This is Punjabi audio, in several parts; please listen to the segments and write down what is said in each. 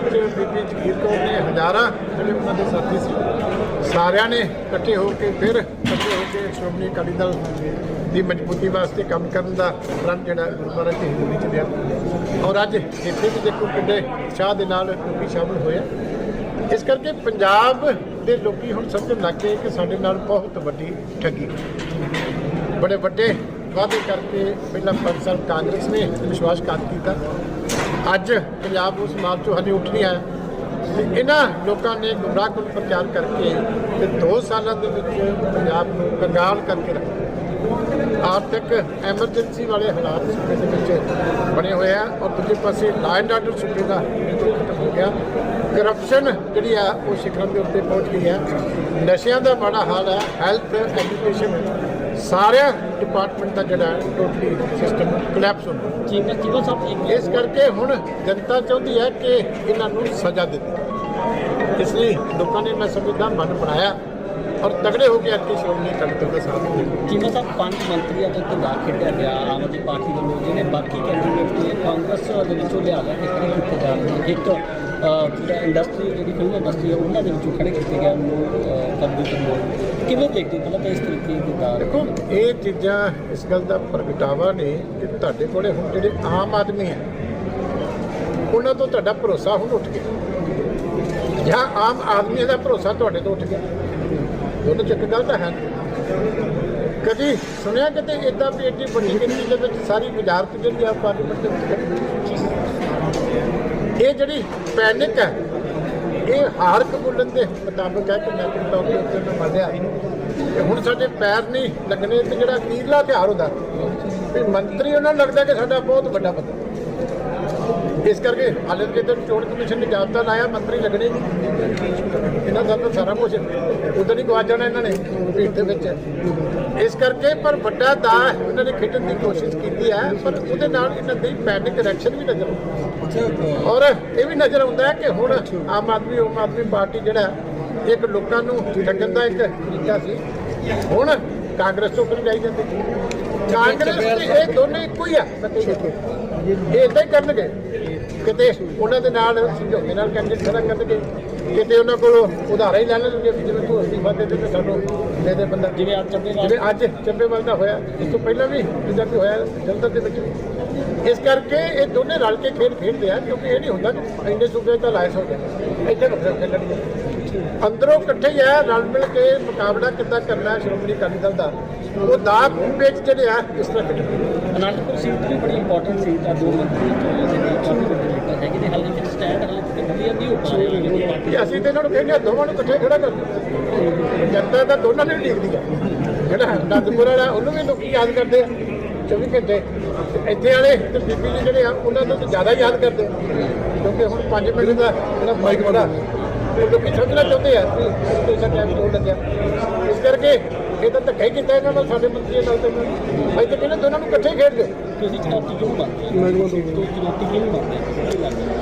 ਵਿੱਚ ਬੀਬੀ ਜਗੀਰ ਕੌਰ ਨੇ ਹਜ਼ਾਰਾਂ ਜਿਹੜੇ ਉਹਨਾਂ ਦੇ ਸਾਥੀ ਸੀ, ਸਾਰਿਆਂ ਨੇ ਇਕੱਠੇ ਹੋ ਕੇ ਫਿਰ ਇਕੱਠੇ ਹੋ ਕੇ ਸ਼੍ਰੋਮਣੀ ਅਕਾਲੀ ਦਲ ਦੀ ਮਜ਼ਬੂਤੀ ਵਾਸਤੇ ਕੰਮ ਕਰਨ ਦਾ ਪ੍ਰਣ ਜਿਹੜਾ ਗੁਰਦੁਆਰਾ ਢੇਰ ਵਿੱਚ ਲਿਆ ਔਰ ਅੱਜ ਇੱਥੇ ਵੀ ਦੇਖੋ ਕਿੰਨੇ ਉਤਸ਼ਾਹ ਦੇ ਨਾਲ ਲੋਕੀ ਸ਼ਾਮਲ ਹੋਏ ਇਸ ਕਰਕੇ ਪੰਜਾਬ ਦੇ ਲੋਕੀ ਹੁਣ ਸਮਝਣ ਲੱਗ ਗਏ ਕਿ ਸਾਡੇ ਨਾਲ ਬਹੁਤ ਵੱਡੀ ਠੱਗੀ। ਬੜੇ ਵੱਡੇ ਵਾਅਦੇ ਕਰਕੇ ਪਹਿਲਾਂ ਪੰਜ ਸਾਲ ਕਾਂਗਰਸ ਨੇ ਵਿਸ਼ਵਾਸਘਾਤ ਕੀਤਾ। ਅੱਜ ਪੰਜਾਬ ਉਸ ਮਾਲ ਚੋਂ ਹਲੇ ਉੱਠ ਨਹੀਂ ਆਇਆ ਤੇ ਇਹਨਾਂ ਲੋਕਾਂ ਨੇ ਗੁੰਮਰਾਹ ਗੁੰਮਰਾਹਕੁਨ ਪ੍ਰਚਾਰ ਕਰਕੇ ਤੇ 2 ਸਾਲਾਂ ਦੇ ਵਿੱਚ ਪੰਜਾਬ ਨੂੰ ਕੰਗਾਲ ਕਰਕੇ ਰੱਖਿਆ। ਆਰਥਿਕ ਐਮਰਜੈਂਸੀ ਵਾਲੇ ਹਾਲਾਤ ਸੂਬੇ ਦੇ ਵਿੱਚ ਬਣੇ ਹੋਏ ਆ ਔਰ ਦੂਜੇ ਪਾਸੇ ਲਾਅ ਐਂਡ ਆਰਡਰ ਸੂਬੇ ਦਾ ਬਿਲਕੁਲ ਖਤਮ ਹੋ ਗਿਆ। ਕਰਪਸ਼ਨ ਜਿਹੜੀ ਆ ਉਹ ਸਿਖਰਾਂ ਦੇ ਉੱਤੇ ਪਹੁੰਚ ਗਈ ਹੈ ਨਸ਼ਿਆਂ ਦਾ ਬੜਾ ਹਾਲ ਹੈ ਹੈਲਥ ਐਜੂਕੇਸ਼ਨ ਸਾਰਿਆਂ ਡਿਪਾਰਟਮੈਂਟ ਦਾ ਜਿਹੜਾ ਟੋਟਲੀ ਸਿਸਟਮ ਕੋਲੈਪਸ ਹੋ ਗਿਆ। ਚੀਮਾ ਸਾਹਿਬ ਇੱਕ ਇਸ ਕਰਕੇ ਹੁਣ ਜਨਤਾ ਚਾਹੁੰਦੀ ਹੈ ਕਿ ਇਹਨਾਂ ਨੂੰ ਸਜ਼ਾ ਦਿੱਤੀ ਇਸ ਲਈ ਲੋਕਾਂ ਨੇ ਮੈਂ ਸਮਝਦਾ ਮਨ ਬਣਾਇਆ ਔਰ ਤਗੜੇ ਹੋ ਕੇ ਅੱਗੇ ਸ਼੍ਰੋਮਣੀ ਅਕਾਲੀ ਦਾ ਸਾਥ ਦਿੱਤਾ। ਚੀਮਾ ਸਾਹਿਬ ਪੰਜ ਮੰਤਰੀਆਂ ਤੋਂ ਕਿੰਨਾ ਖੇਡਿਆ ਗਿਆ ਆਮ ਆਦਮੀ ਪਾਰਟੀ ਵੱਲੋਂ ਜਿਹਨੇ ਬਾਕੀ ਕੈਂਡੀਡੇਟ ਕਾਂਗਰਸ ਦੇ ਵਿੱਚੋਂ ਲਿਆ ਕੇ ਖੜੇ ਕੀਤੇ ਜਾ ਰਹੇ ਇੱਕ ਅਹ, ਇੰਡਸਟਰੀ ਜਿਹੜੀ ਫਿਲਮ ਇੰਡਸਟਰੀ ਹੈ ਉਹਨਾਂ ਦੇ ਵਿੱਚੋਂ ਖੜੇ ਕੀਤੇ ਗਏ ਨੂੰ ਕਰਦੀ ਕਰਦੀ ਕਿਵੇਂ ਦੇਖਦੇ ਪਹਿਲਾਂ ਤਾਂ ਇਸ ਤਰੀਕੇ ਦੀ ਦਾ ਦੇਖੋ ਇਹ ਚੀਜ਼ਾਂ ਇਸ ਗੱਲ ਦਾ ਪ੍ਰਗਟਾਵਾ ਨੇ ਕਿ ਤੁਹਾਡੇ ਕੋਲੇ ਹੁਣ ਜਿਹੜੇ ਆਮ ਆਦਮੀ ਹੈ ਉਹਨਾਂ ਤੋਂ ਤੁਹਾਡਾ ਭਰੋਸਾ ਹੁਣ ਉੱਠ ਗਿਆ। ਜਾਂ ਆਮ ਆਦਮੀ ਦਾ ਭਰੋਸਾ ਤੁਹਾਡੇ ਤੋਂ ਉੱਠ ਗਿਆ। ਦੋਨੋਂ ਚੱਕ ਗੱਲ ਤਾਂ ਹੈ। ਕਦੀ ਸੁਣਿਆ ਕਿਤੇ ਇਦਾਂ ਵੀ ਏਡੀ ਵੱਡੀ ਗਿਣਤੀ ਵਿੱਚ ਸਾਰੀ ਗੁਜ਼ਾਰਤ ਜਿਹੜੀ ਆ ਪਾਰਲੀਮੈਂਟ ਦੇ ਵਿੱਚ ਇਹ ਜਿਹੜੀ ਪੈਨਿਕ ਹੈ, ਇਹ ਹਾਰ ਕਬੂਲਨ ਦੇ ਮੁਤਾਬਕ ਹੈ ਕਿ ਮੈਂ ਤੌਰ ਦੇ ਉੱਤੇ ਮੈਂ ਮੰਨਿਆ ਕਿ ਹੁਣ ਸਾਡੇ ਪੈਰ ਨਹੀਂ ਲੱਗਣੇ ਤੇ ਜਿਹੜਾ ਅਖੀਰਲਾ ਤਿਉਹਾਰ ਹੁੰਦਾ, ਵੀ ਮੰਤਰੀ ਉਹਨਾਂ ਨੂੰ ਲੱਗਦਾ ਕਿ ਸਾਡਾ ਬਹੁਤ ਵੱਡਾ ਬੰਦਾ। ਇਸ ਕਰਕੇ ਹਾਲੇ ਜਦੋਂ ਚੋਣ ਕਮਿਸ਼ਨ ਨੇ ਜਾਬਤਾ ਲਾਇਆ, ਮੰਤਰੀ ਲੱਗਣੇ ਇਹਨਾਂ ਦਾ ਤਾਂ ਸਾਰਾ ਕੁਝ ਉਧਰ ਨਹੀਂ ਗਵਾਚ ਜਾਣਾ ਇਹਨਾਂ ਨੇ, ਭੀੜ ਦੇ ਵਿੱਚ। ਇਸ ਕਰਕੇ ਪਰ ਵੱਡਾ ਦਾ ਇਹਨਾਂ ਨੇ ਖੇਡਣ ਦੀ ਕੋਸ਼ਿਸ਼ ਕੀਤੀ ਹੈ, ਪਰ ਉਹਦੇ ਨਾਲ ਇਹਨਾਂ ਦੀ ਪੈਨਿਕ ਰਿਐਕਸ਼ਨ ਵੀ ਨਜ਼ਰ ਆਉਂਦੀ ਔਰ ਇਹ ਵੀ ਨਜ਼ਰ ਆਉਂਦਾ ਹੈ ਕਿ ਹੁਣ ਆਮ ਆਦਮੀ ਆਮ ਆਦਮੀ ਪਾਰਟੀ ਜਿਹੜਾ ਇੱਕ ਲੋਕਾਂ ਨੂੰ ਠੱਗਣ ਦਾ ਇੱਕ ਤਰੀਕਾ ਸੀ। ਹੁਣ ਕਾਂਗਰਸ ਤੋਂ ਫਿਰ ਜਾਈ ਜਾਂਦੀ। ਕਾਂਗਰਸ ਤੇ ਇਹ ਦੋਨੇ ਇੱਕੋ ਹੀ ਆ। ਇਹ ਇਦਾਂ ਹੀ ਕਰਨਗੇ। ਕਿਤੇ ਉਹਨਾਂ ਦੇ ਨਾਲ ਸਮਝੌਤੇ ਨਾਲ ਕੈਂਡੀਡੇਟ ਖੜਾ ਕਰਨਗੇ। ਕਿਤੇ ਉਹਨਾਂ ਕੋਲੋਂ ਉਧਾਰਾ ਹੀ ਲੈ ਲੈਣਗੇ ਵੀ ਜਿਵੇਂ ਤੂੰ ਅਸਤੀਫਾ ਦੇ ਦੇ ਤੇ ਸਾਨੂੰ ਦੇ ਦੇ ਬੰਦਾ ਜਿਵੇਂ ਅੱਜ ਚੱਬੇਵਾਲ ਜਿਵੇਂ ਅੱਜ ਚੱਬੇਵਾਲ ਦਾ ਹੋਇਆ ਇਸ ਤੋਂ ਪਹਿਲਾਂ ਵੀ ਜਿੱਦਾਂ ਕਿ ਹੋਇਆ ਜਲੰਧਰ ਦੇ ਵਿੱਚ ਵੀ। ਇਸ ਕਰਕੇ ਇਹ ਦੋਨੇ ਰਲ ਕੇ ਖੇਡ ਖੇਡਦੇ ਆ ਕਿਉਂਕਿ ਇਹ ਨਹੀਂ ਹੁੰਦਾ ਕਿ ਇੰਨੇ ਸੂਬੇ ਤਾਂ ਲਾਇਸ ਹੋ ਗਏ ਇੱਥੇ ਵੱਖਰੇ ਖੇਡਣਗੇ ਅੰਦਰੋਂ ਇਕੱਠੇ ਹੀ ਆ ਰਲ ਮਿਲ ਕੇ ਮੁਕਾਬਲਾ ਕਿੱਦਾਂ ਕਰਨਾ ਹੈ ਸ਼੍ਰੋਮਣੀ ਅਕਾਲੀ ਦਲ ਦਾ। ਉਹ ਦਾ ਵਿੱਚ ਜਿਹੜੇ ਆ ਇਸ ਤਰ੍ਹਾਂ ਖੇਡਣਗੇ ਅਨੰਦਪੁਰ ਸੀਟ ਵੀ ਬੜੀ ਇੰਪੋਰਟੈਂਟ ਸੀਟ ਆ ਦੋ ਮੰਤਰੀ ਚੋਣ ਦੇ ਕਾਫੀ ਵੱਡੇ ਲੀਡਰ ਹੈਗੇ ਨੇ ਹਾਲੇ ਫਿਰ ਸਟੈਂਡ ਹਾਲੇ ਤੱਕ ਕਲੀਅਰ ਨਹੀਂ ਹੋ ਪਾ ਰਹੀ ਹੈ ਪਾਰਟੀ ਕਿ ਅਸੀਂ ਤੇ ਇਹਨਾਂ ਨੂੰ ਕਹਿੰਦੇ ਆ, ਦੋਵਾਂ ਨੂੰ ਇਕੱਠੇ ਖੜਾ ਕਰ। ਜਨਤਾ ਤਾਂ ਦੋਨਾਂ ਨੂੰ ਹੀ ਡੀਕਦੀ ਆ। ਜਿਹੜਾ ਅਨੰਦਪੁਰ ਵਾਲਾ, ਉਹਨੂੰ ਵੀ ਲੋਕੀ ਯਾਦ ਕਰਦੇ ਆ 24 ਘੰਟੇ। ਤੇ ਇੱਥੇ ਵਾਲੇ ਤੇ ਬੀਬੀ ਜੀ ਜਿਹੜੇ ਆ, ਉਹਨਾਂ ਨੂੰ ਤਾਂ ਜ਼ਿਆਦਾ ਯਾਦ ਕਰਦੇ ਕਿਉਂਕਿ ਹੁਣ 5 ਮਿੰਟ ਦਾ ਜਿਹੜਾ ਮਾਈਕ ਬੜਾ ਲੋਕੀ ਸਮਝਣਾ ਚਾਹੁੰਦੇ ਆ? ਸਟੇਸ਼ਨ ਟਾਈਮ ਕੋਲ ਲੱਗਿਆ। ਇਸ ਕਰਕੇ ਇਹ ਤਾਂ ਧੱਕਾ ਹੀ ਕੀਤਾ ਇਹਨਾਂ ਨਾਲ ਸਾਡੇ ਮੰਤਰੀਆਂ ਨਾਲ ਤੇ ਅਸੀਂ ਤਾਂ ਕਹਿੰਦੇ ਦੋਨਾਂ ਨੂੰ ਇਕੱਠੇ ਖੇਡ ਦਿਓ ਤੁਸੀਂ ਚੁਣੌਤੀ ਕਿਉਂ ਤੁਸੀਂ ਚੁਣੌਤੀ ਕਿਉਂ ਹੈ?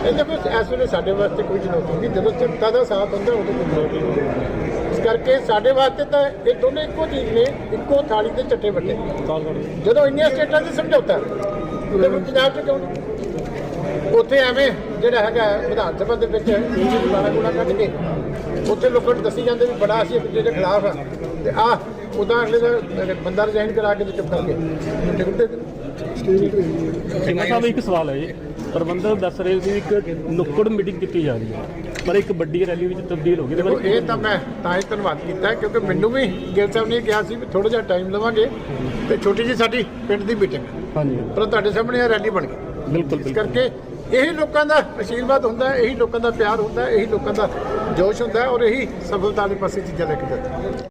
ਇਹ ਦੇਖੋ ਇਸ ਵੇਲੇ ਸਾਡੇ ਵਾਸਤੇ ਕੋਈ ਚੁਣੌਤੀ ਨਹੀਂ। ਜਦੋਂ ਜਨਤਾ ਦਾ ਸਾਥ ਹੁੰਦਾ ਉਦੋਂ ਕੋਈ ਚੁਣੌਤੀ ਨਹੀਂ ਇਸ ਕਰਕੇ ਸਾਡੇ ਵਾਸਤੇ ਤਾਂ ਇਹ ਦੋਨੇ ਇੱਕੋ ਚੀਜ਼ ਨੇ ਇੱਕੋ ਥਾਲੀ ਦੇ ਚੱਟੇ ਵੱਟੇ। ਜਦੋਂ ਇੰਨੀਆਂ ਸਟੇਟਾਂ 'ਚ ਸਮਝੌਤਾ ਤੇ ਫਿਰ ਪੰਜਾਬ 'ਚ ਕਿਉਂ ਉੱਥੇ ਐਵੇਂ ਜਿਹੜਾ ਹੈਗਾ ਵਿਧਾਨ ਸਭਾ ਦੇ ਵਿੱਚ ਇੰਜੀ ਗਾਣਾ ਗੁਣਾ ਕੱਢ ਕੇ ਉੱਥੇ ਲੋਕਾਂ ਨੂੰ ਦੱਸੀ ਜਾਂਦੇ ਵੀ ਬੜਾ ਅਸੀਂ ਦੇ ਖਿਲਾਫ ਆ। ਤੇ ਆ ਉਦਾਂ ਅਗਲੇ ਦਾ ਬੰਦਾ ਰਿਜ਼ਾਈਨ ਕਰਾ ਕੇ ਤੇ ਚੁੱਪ ਕਰਕੇ। ਟਿਕਟ ਦੇ ਸਿੰਘਾ ਸਾਹਿਬ ਇੱਕ ਸਵਾਲ ਹੈ ਜੀ। ਪ੍ਰਬੰਧਕ ਦੱਸ ਰਹੇ ਸੀ ਇੱਕ ਨੁੱਕੜ ਮੀਟਿੰਗ ਕੀਤੀ ਜਾ ਰਹੀ ਹੈ। ਪਰ ਇੱਕ ਵੱਡੀ ਰੈਲੀ ਵਿੱਚ ਤਬਦੀਲ ਹੋ ਗਈ ਇਹ ਤਾਂ ਮੈਂ ਤਾਂ ਹੀ ਧੰਨਵਾਦ ਕੀਤਾ ਕਿਉਂਕਿ ਮੈਨੂੰ ਵੀ ਗਿਲ ਸਾਹਿਬ ਨੇ ਕਿਹਾ ਸੀ ਵੀ ਥੋੜਾ ਜਿਹਾ ਟਾਈਮ ਲਵਾਂਗੇ ਤੇ ਛੋਟੀ ਜੀ ਸਾਡੀ ਪਿੰਡ ਦੀ ਮੀਟਿੰਗ ਹਾਂਜੀ। ਪਰ ਤੁਹਾਡੇ ਸਾਹਮਣੇ ਇਹ ਰੈਲੀ ਬਣ ਗਈ। ਬਿਲਕੁਲ ਇਸ ਬਿਲਕੁਲ। ਕਰਕੇ ਇਹੀ ਲੋਕਾਂ ਦਾ ਆਸ਼ੀਰਵਾਦ ਹੁੰਦਾ ਹੈ ਇਹੀ ਲੋਕਾਂ ਦਾ ਪਿਆਰ ਹੁੰਦਾ ਹੈ ਇਹੀ ਲੋਕਾਂ ਦਾ ਜੋਸ਼ ਹੁੰਦਾ ਹੈ ਔਰ ਇਹੀ ਸਫਲਤਾ ਵਾਲੇ ਪਾਸੇ ਚੀਜ਼ਾਂ ਲੈ ਕੇ ਜਾਂਦਾ।